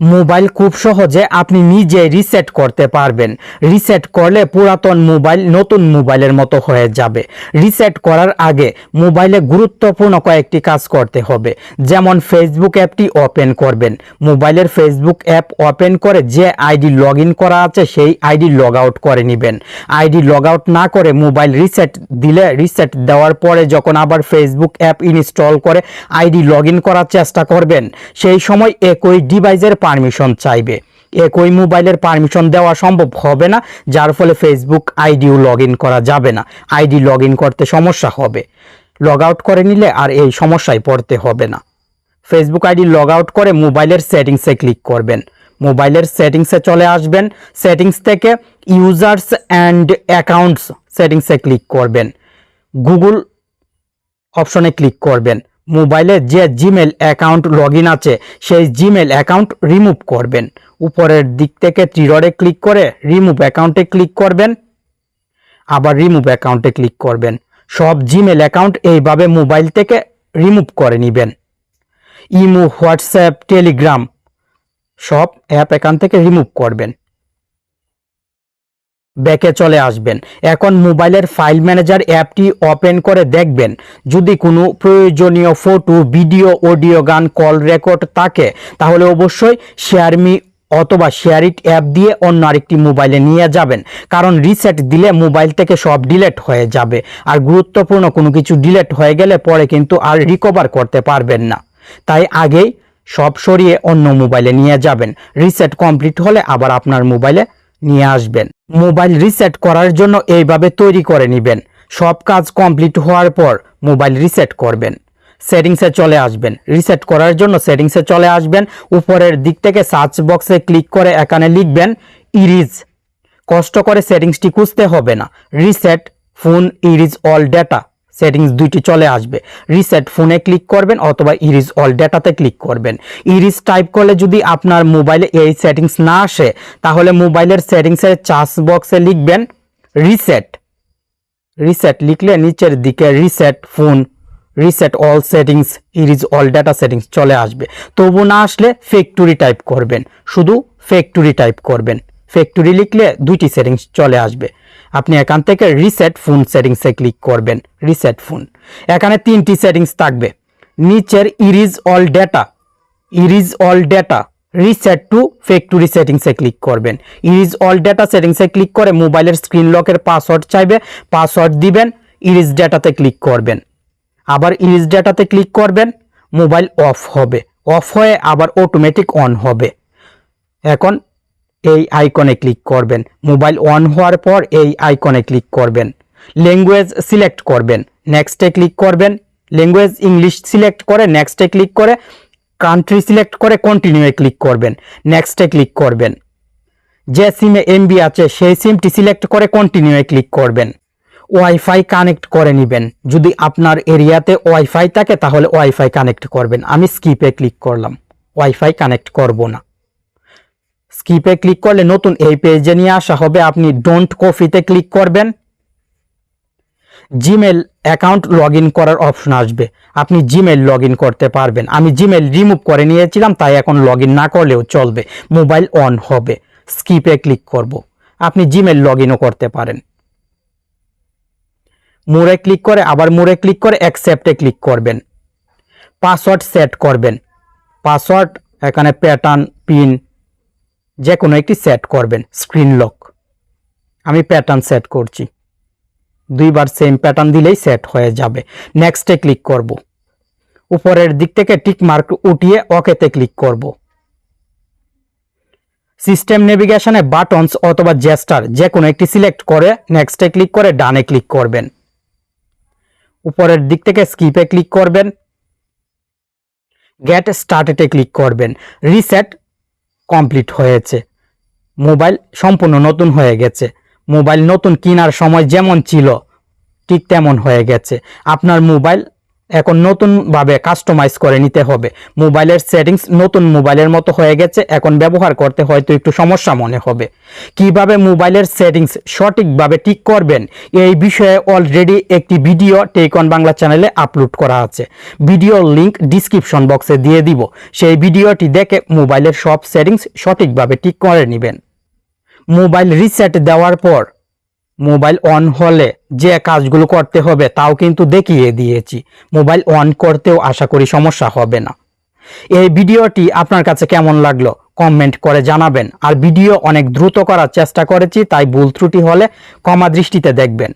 Mobile খুব সহজে আপনি নিজে রিসেট করতে পারবেন। রিসেট করলে পুরাতন মোবাইল নতুন মোবাইলের মতো হয়ে যাবে। রিসেট করার আগে মোবাইলে গুরুত্বপূর্ণ কয়েকটি কাজ করতে হবে। যেমন ফেসবুক অ্যাপটি ওপেন করবেন। মোবাইলের ফেসবুক অ্যাপ ওপেন করে যে আইডি লগ করা আছে সেই আইডি লগ আউট করে নেবেন। আইডি লগ আউট না করে মোবাইল রিসেট দিলে রিসেট দেওয়ার পরে যখন আবার ফেসবুক অ্যাপ ইনস্টল করে আইডি লগ করার চেষ্টা করবেন, সেই সময় একই ডিভাইসের পারমিশন চাইবে। একই মোবাইলের পারমিশন দেওয়া সম্ভব হবে না, যার ফলে ফেসবুক আইডিও লগ করা যাবে না। আইডি লগ করতে সমস্যা হবে। লগ আউট করে নিলে আর এই সমস্যায় পড়তে হবে না। ফেসবুক আইডি লগ আউট করে মোবাইলের সেটিংসে ক্লিক করবেন। মোবাইলের সেটিংসে চলে আসবেন। সেটিংস থেকে ইউজার্স অ্যান্ড অ্যাকাউন্টস সেটিংসে ক্লিক করবেন। গুগল অপশনে ক্লিক করবেন। মোবাইলে যে জিমেল অ্যাকাউন্ট লগ আছে, সেই জিমেল অ্যাকাউন্ট রিমুভ করবেন। উপরের দিক থেকে ত্রিরডে ক্লিক করে রিমুভ অ্যাকাউন্টে ক্লিক করবেন। আবার রিমুভ অ্যাকাউন্টে ক্লিক করবেন। সব জিমেল অ্যাকাউন্ট এইভাবে মোবাইল থেকে রিমুভ করে নেবেন। ইমো, হোয়াটসঅ্যাপ, টেলিগ্রাম সব অ্যাপ এখান থেকে রিমুভ করবেন। ব্যাকে চলে আসবেন। এখন মোবাইলের ফাইল ম্যানেজার অ্যাপটি ওপেন করে দেখবেন। যদি কোনো প্রয়োজনীয় ফটো, ভিডিও, অডিও, গান, কল রেকর্ড থাকে, তাহলে অবশ্যই শেয়ারমি অথবা শেয়ারিট অ্যাপ দিয়ে অন্য আরেকটি মোবাইলে নিয়ে যাবেন। কারণ রিসেট দিলে মোবাইল থেকে সব ডিলেট হয়ে যাবে। আর গুরুত্বপূর্ণ কোনো কিছু ডিলেট হয়ে গেলে পরে কিন্তু আর রিকভার করতে পারবেন না। তাই আগেই সব সরিয়ে অন্য মোবাইলে নিয়ে যাবেন। রিসেট কমপ্লিট হলে আবার আপনার মোবাইলে নিয়ে আসবেন। মোবাইল রিসেট করার জন্য এইভাবে তৈরি করে নেবেন। সব কাজ কমপ্লিট হওয়ার পর মোবাইল রিসেট করবেন। সেটিংসে চলে আসবেন। রিসেট করার জন্য সেটিংসে চলে আসবেন। উপরের দিক থেকে সার্চ বক্সে ক্লিক করে এখানে লিখবেন ইরিজ কষ্ট করে সেটিংসটি খুঁজতে হবে না। Reset phone erase all data settings দুইটি চলে আসবে। রিসেট ফোনে ক্লিক করবেন অথবা ইরিজ অল ডেটাতে ক্লিক করবেন। ইরিজ টাইপ করলে যদি আপনার মোবাইলে এই সেটিংস না আসে, তাহলে মোবাইলের সেটিংসের চার্জ বক্সে লিখবেন রিসেট। রিসেট লিখলে নিচের দিকে reset phone, reset all settings, erase all data settings চলে আসবে। তবু না আসলে ফ্যাক্টরি টাইপ করবেন। শুধু ফ্যাক্টরি টাইপ করবেন। ফ্যাক্টরি লিখলে দুইটি সেটিংস চলে আসবে। আপনি এখান থেকে রিসেট ফোন সেটিংসে ক্লিক করবেন রিসেট ফোন এখানে তিনটি সেটিংস থাকবে। নিচের erase all data erase all data reset to factory সেটিংসে ক্লিক করবেন। ইরিজ অল ডেটা সেটিংসে ক্লিক করে মোবাইলের স্ক্রিন লকের পাসওয়ার্ড চাইবে পাসওয়ার্ড দিবেন ইরিজ ডেটাতে ক্লিক করবেন। আবার ইরিজ ডেটাতে ক্লিক করবেন, মোবাইল অফ হবে। অফ হয়ে আবার অটোমেটিক অন হবে। এখন এই আইকনে ক্লিক করবেন। মোবাইল অন হওয়ার পর এই আইকনে ক্লিক করবেন। ল্যাঙ্গুয়েজ সিলেক্ট করবেন। নেক্সটে ক্লিক করবেন। ল্যাঙ্গুয়েজ ইংলিশ সিলেক্ট করে নেক্সটে ক্লিক করে কান্ট্রি সিলেক্ট করে কন্টিনিউয়ে ক্লিক করবেন। নেক্সটে ক্লিক করবেন। যে সিমে এমবি আছে, সেই সিমটি সিলেক্ট করে কন্টিনিউয়ে ক্লিক করবেন। ওয়াইফাই কানেক্ট করে নেবেন। যদি আপনার এরিয়াতে ওয়াইফাই থাকে, তাহলে ওয়াইফাই কানেক্ট করবেন। আমি স্কিপে ক্লিক করলাম। ওয়াইফাই কানেক্ট করব না। স্কিপে ক্লিক করলে নতুন এই পেজে নিয়ে আসা হবে। আপনি ডোন্ট কফিতে ক্লিক করবেন। জিমেল অ্যাকাউন্ট লগ করার অপশন আসবে। আপনি জিমেল লগ করতে পারবেন। আমি জিমেল রিমুভ করে নিয়েছিলাম, তাই এখন লগ না করলেও চলবে। মোবাইল অন হবে। স্কিপে ক্লিক করব। আপনি জিমেল লগ করতে পারেন। মোড়ে ক্লিক করে, আবার মোড়ে ক্লিক করে অ্যাকসেপ্টে ক্লিক করবেন। পাসওয়ার্ড সেট করবেন। পাসওয়ার্ড এখানে প্যাটার্ন পিন যে কোনো একটি সেট করবেন স্ক্রিন লক আমি প্যাটার্ন সেট করছি। দুইবার সেম প্যাটার্ন দিলেই সেট হয়ে যাবে। নেক্সটে ক্লিক করব। উপরের দিক থেকে টিক মার্ক উঠিয়ে ওকেতে ক্লিক করব। সিস্টেম নেভিগেশনে বাটনস অথবা জেস্টার যে কোনো একটি সিলেক্ট করে নেক্সটে ক্লিক করে ডানে ক্লিক করবেন। উপরের দিক থেকে স্কিপে ক্লিক করবেন। গেট স্টার্টেটে ক্লিক করবেন। রিসেট কমপ্লিট হয়েছে। মোবাইল সম্পূর্ণ নতুন হয়ে গেছে। মোবাইল নতুন কেনার সময় যেমন ছিল, ঠিক তেমন হয়ে গেছে। আপনার মোবাইল এখন নতুনভাবে কাস্টমাইজ করে নিতে হবে। মোবাইলের সেটিংস নতুন মোবাইলের মতো হয়ে গেছে, এখন ব্যবহার করতে হয়তো একটু সমস্যা মনে হবে। কীভাবে মোবাইলের সেটিংস সঠিকভাবে ঠিক করবেন, এই বিষয়ে অলরেডি একটি ভিডিও টেকন বাংলা চ্যানেলে আপলোড করা আছে। ভিডিওর লিংক ডিসক্রিপশন বক্সে দিয়ে দিব। সেই ভিডিওটি দেখে মোবাইলের সব সেটিংস সঠিকভাবে ঠিক করে নেবেন। মোবাইল রিসেট দেওয়ার পর মোবাইল অন হলে যে কাজগুলো করতে হবে তাও কিন্তু দেখিয়ে দিয়েছি। মোবাইল অন করতেও আশা করি সমস্যা হবে না। এই ভিডিওটি আপনার কাছে কেমন লাগল কমেন্ট করে জানাবেন। আর ভিডিও অনেক দ্রুত করার চেষ্টা করেছি, তাই ভুল ত্রুটি হলে ক্ষমা দৃষ্টিতে দেখবেন।